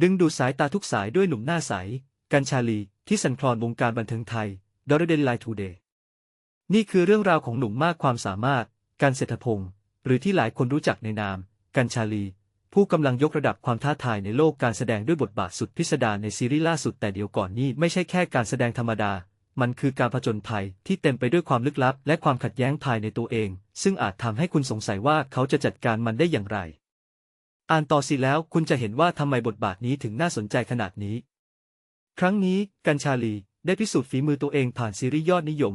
ดึงดูดสายตาทุกสายด้วยหนุ่มหน้าใส กัญชาลี ที่สั่นคลอนวงการบันเทิงไทยดอรเดนไลทูเดย์นี่คือเรื่องราวของหนุ่มมากความสามารถ การเศรษฐพงศ์หรือที่หลายคนรู้จักในนาม กัญชาลี ผู้กำลังยกระดับความท้าทายในโลกการแสดงด้วยบทบาทสุดพิสดารในซีรีส์ล่าสุดแต่เดี๋ยวก่อนนี่ไม่ใช่แค่การแสดงธรรมดา มันคือการผจญภัยที่เต็มไปด้วยความลึกลับ และความขัดแย้งภายในตัวเอง ซึ่งอาจทำให้คุณสงสัยว่าเขาจะจัดการมันได้อย่างไร อ่านต่อสิแล้วคุณจะเห็นว่าทำไมบทบาทนี้ถึงน่าสนใจขนาดนี้ ครั้งนี้กัญชาลีได้พิสูจน์ฝีมือตัวเองผ่านซีรีส์ยอดนิยม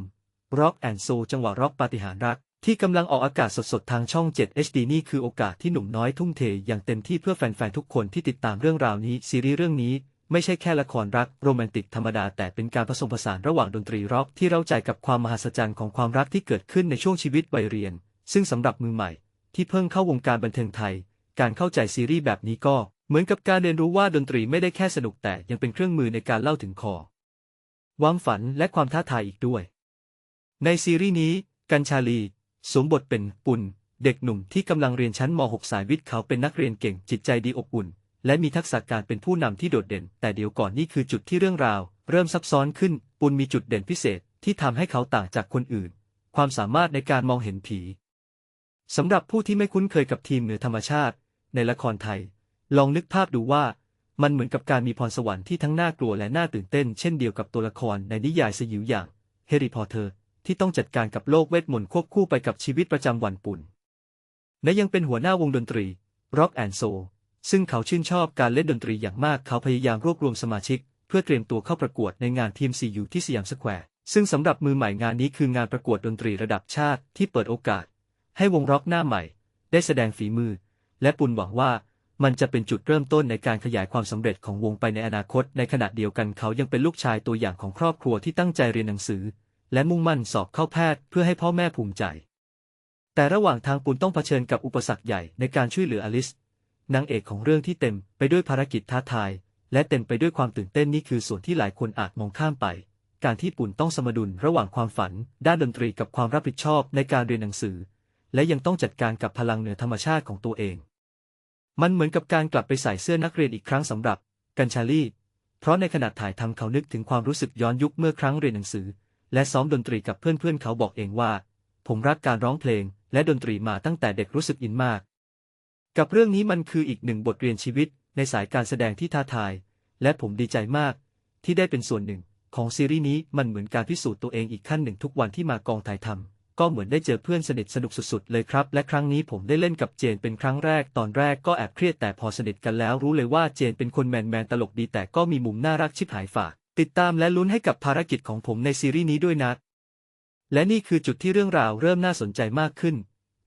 Rock and Soul จังหวะร็อกปาฏิหาริย์รัก ที่กำลังออกอากาศสดๆ ทางช่อง 7 HD นี่คือโอกาสที่หนุ่มน้อยทุ่มเทอย่างเต็มที่เพื่อแฟนๆ ทุกคนที่ติดตามเรื่องราวนี้ ซีรีส์เรื่องนี้ไม่ใช่แค่ละครรักโรแมนติกธรรมดา แต่เป็นการผสมผสานระหว่างดนตรีร็อกที่เราใจกับความมหัศจรรย์ของความรักที่เกิดขึ้นในช่วงชีวิตวัยเรียน ซึ่งสำหรับมือใหม่ ที่เพิ่งเข้าวงการบันเทิงไทย การเข้าใจซีรีส์แบบนี้ก็เหมือนกับการเรียนรู้ว่าดนตรีไม่ได้แค่สนุกแต่ยังเป็นเครื่องมือในการเล่าถึงคอวามฝันและความท้าทายอีกด้วย ในซีรีส์นี้ กัญชาลีสวมบทเป็นปุ่น เด็กหนุ่มที่กำลังเรียนชั้นม .6 สายวิทย์เขาเป็นนักเรียนเก่งจิตใจดีอบอุ่น และมีทักษะการเป็นผู้นำที่โดดเด่น แต่เดี๋ยวก่อนนี่คือจุดที่เรื่องราว เริ่มซับซ้อนขึ้นปุนมีจุดเด่นพิเศษที่ทำให้เขาต่างจากคนอื่น ความสามารถในการมองเห็นผีสำหรับผู้ที่ไม่คุ้นเคยกับทีมเหนือธรรมชาติ ในละครไทย ลองนึกภาพดูว่า มันเหมือนกับการมีพรสวรรค์ที่ทั้งน่ากลัวและน่าตื่นเต้น เช่นเดียวกับตัวละครในนิยายสยิวอย่างแฮร์รี่พอเตอร์ที่ต้องจัดการกับโลกเวทมนต์ควบคู่ไปกับชีวิตประจำวันปุ่นและยังเป็นหัวหน้าวงดนตรี Rock and Soul ซึ่งเขาชื่นชอบการเล่นดนตรีอย่างมากเขาพยายามรวบรวมสมาชิก เพื่อเตรียมตัวเข้าประกวดในงานทีมซียูที่สยามสแควร์ ซึ่งสำหรับมือใหม่งานนี้คืองานประกวดดนตรีระดับชาติที่เปิดโอกาส ให้วงร็อกหน้าใหม่ ได้แสดงฝีมือ และปุนหวังว่ามันจะเป็นจุดเริ่มต้นในการขยายความสำเร็จของวงไปในอนาคต ในขณะเดียวกันเขายังเป็นลูกชายตัวอย่างของครอบครัวที่ตั้งใจเรียนหนังสือ และมุ่งมั่นสอบเข้าแพทย์เพื่อให้พ่อแม่ภูมิใจ แต่ระหว่างทางปุนต้องเผชิญกับอุปสรรคใหญ่ในการช่วยเหลืออลิสนางเอกของเรื่องที่เต็มไปด้วยภารกิจท้าทาย และเต็มไปด้วยความตื่นเต้นนี่คือส่วนที่หลายคนอาจมองข้ามไป การที่ปุ่นต้องสมดุลระหว่างความฝัน ด้านดนตรีกับความรับผิดชอบในการเรียนหนังสือ และยังต้องจัดการกับพลังเหนือธรรมชาติของตัวเอง มันเหมือนกับการกลับไปใส่เสื้อนักเรียนอีกครั้งสำหรับ กัญชาลีเพราะในขณะถ่ายทำเขานึกถึงความรู้สึกย้อนยุคเมื่อครั้งเรียนหนังสือ และซ้อมดนตรีกับเพื่อนๆเขาบอกเองว่า ผมรักการร้องเพลง และดนตรีมาตั้งแต่เด็กรู้สึกอินมาก กับเรื่องนี้มันคืออีกหนึ่งบทเรียนชีวิต ในสายการแสดงที่ท้าทาย และผมดีใจมาก ที่ได้เป็นส่วนหนึ่ง ของซีรีส์นี้มันเหมือนการพิสูจน์ตัวเองอีกขั้นหนึ่งทุกวันที่มากองถ่ายทำ ก็เหมือนได้เจอเพื่อนสนิทสนุกสุดๆเลยครับ และครั้งนี้ผมได้เล่นกับเจนเป็นครั้งแรก ตอนแรกก็แอบเครียดแต่พอสนิทกันแล้วรู้เลยว่าเจนเป็นคนแมนแมนๆตลกดีแต่ก็มีมุมน่ารักชิบหายฝาก ติดตามและลุ้นให้กับภารกิจของผมในซีรีส์นี้ด้วยนะและนี่คือจุดที่เรื่องราวเริ่มน่าสนใจมากขึ้น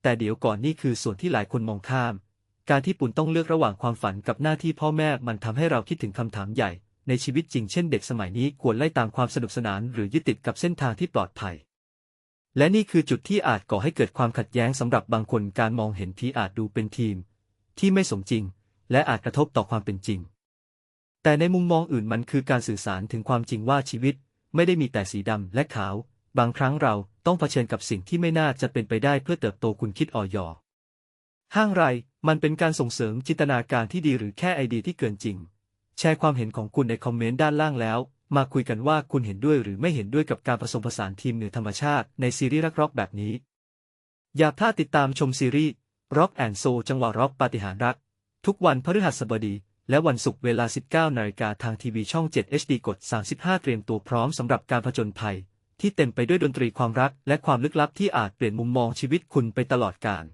แต่เดี๋ยวก่อนนี่คือส่วนที่หลายคนมองข้าม การที่ปุ่นต้องเลือกระหว่างความฝันกับหน้าที่พ่อแม่มันทำให้เราคิดถึงคำถามใหญ่ ในชีวิตจริงเช่นเด็กสมัยนี้ควรไล่ตามความสนุกสนาน หรือยึดติดกับเส้นทางที่ปลอดภัย และนี่คือจุดที่อาจก่อให้เกิดความขัดแย้งสำหรับบางคนการมองเห็นที่อาจดูเป็นทีม ที่ไม่สมจริง และอาจกระทบต่อความเป็นจริง แต่ในมุมมองอื่นมันคือการสื่อสารถึงความจริงว่าชีวิต ไม่ได้มีแต่สีดำและขาว บางครั้งเราต้องเผชิญกับสิ่งที่ไม่น่าจะเป็นไปได้เพื่อเติบโตคุณคิดออยอห้างไรมันเป็นการส่งเสริมจินตนาการที่ดีหรือแค่ไอเดียที่เกินจริง แชร์ความเห็นของคุณในคอมเมนต์ด้านล่างแล้ว มาคุยกันว่าคุณเห็นด้วยหรือไม่เห็นด้วยกับการผสมผสานทีมเหนือธรรมชาติในซีรีส์รักร็อกแบบนี้ อย่าพลาดติดตามชมซีรีส์ Rock and Soul จังหวะร็อกปาฏิหาริย์รัก ทุกวันพฤหัสบดี และวันศุกร์เวลา 19นาฬิกาทางทีวีช่อง 7 HD กด 35 เตรียมตัวพร้อมสำหรับการผจญภัย ที่เต็มไปด้วยดนตรีความรัก และความลึกลับที่อาจเปลี่ยนมุมมองชีวิตคุณไปตลอดกาล